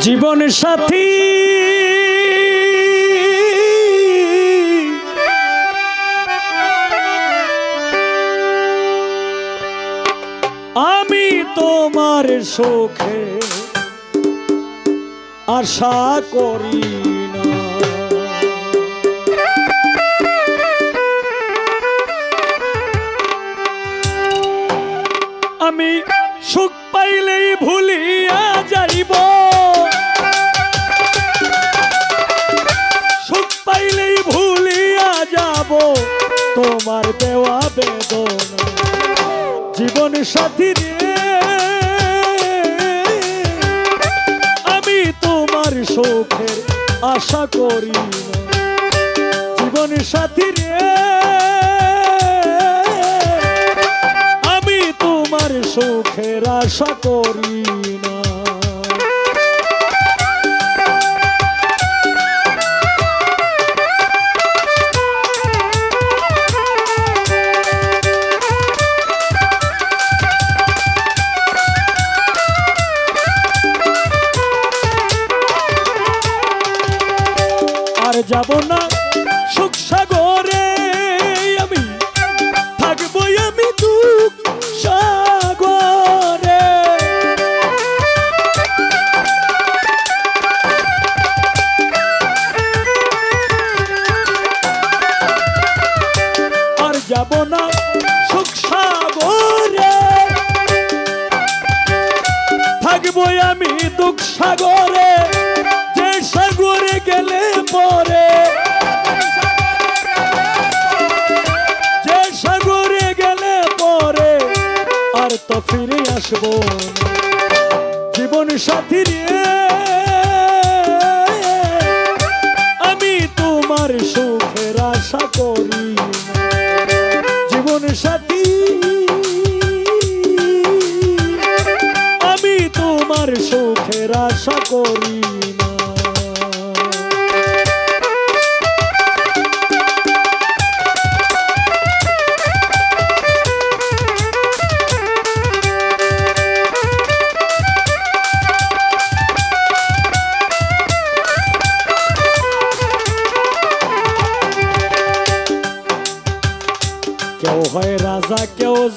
জীবন সাথী। আমি তোমার সুখে আশা করি। সাথী রে, আমি তোমার সুখের আশা করি জীবন সাথী রে, আমি তোমার সুখের আশা করি না। যাব না সুখ সাগরে। আমি থাকব আমি দুঃখ সাগরে। আর যাব না সুখ সাগরে। থাকব আমি দুঃখ সাগরে। ফিরে আসব। জীবন সাথী আমি তোমার সুখের আশা করি। জীবন সাথী আমি তোমার সুখের আশা করি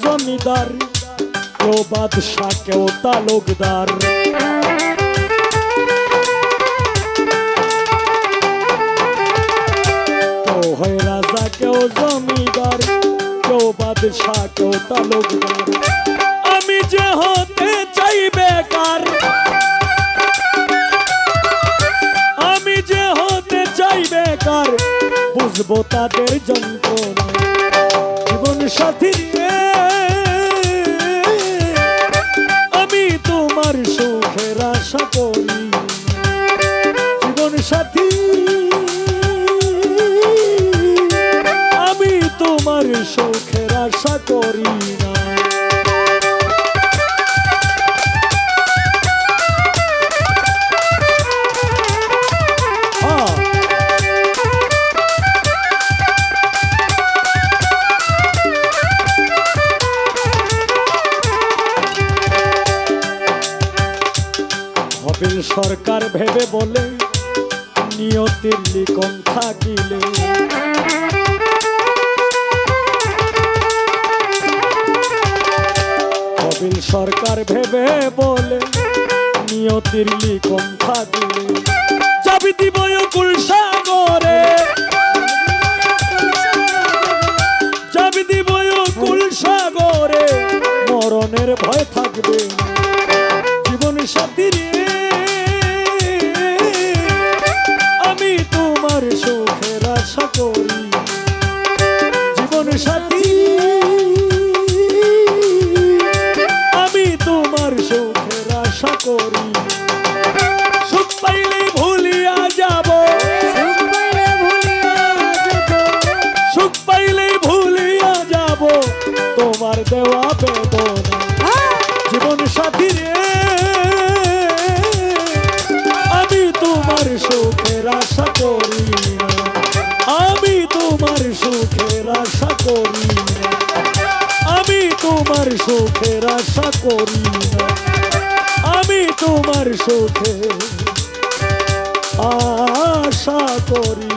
জমিদার কেউ বাদশাহ কেউ তালুকদার। কেউ হয় রাজা কেউ জমিদার কেউ বাদশাহ কেউ তালুকদার। আমি যে হতে চাই বেকার, আমি যে হতে চাই বেকার, বুঝব তাদের যন্ত্রণা। সাথী রে আমি তোমার সুখের আশা করি। জীবন সাথী আমি তোমার সুখের আশা করি। হবিল সরকার ভেবে বলে নিয়তির লিখন থাকিলে। হবিল সরকার ভেবে বলে নিয়তির লিখন থাকিলে। চাবি দিব কুল সাগরে চাবি দিব কুল সাগরে মরণের ভয় থাকবে জীবন সাথী আশা করি জীবন সাথী। আমি তোমার সুখের আশা করি। সুখ পাইলে ভুলিয়া যাব। সুখ পাইলে ভুলিয়া যাব। তোমার দেওয়া বেদনা। সুখের আশা করি না। আমি তোমার সুখের আশা করি না। আমি তোমার সুখে আশা করি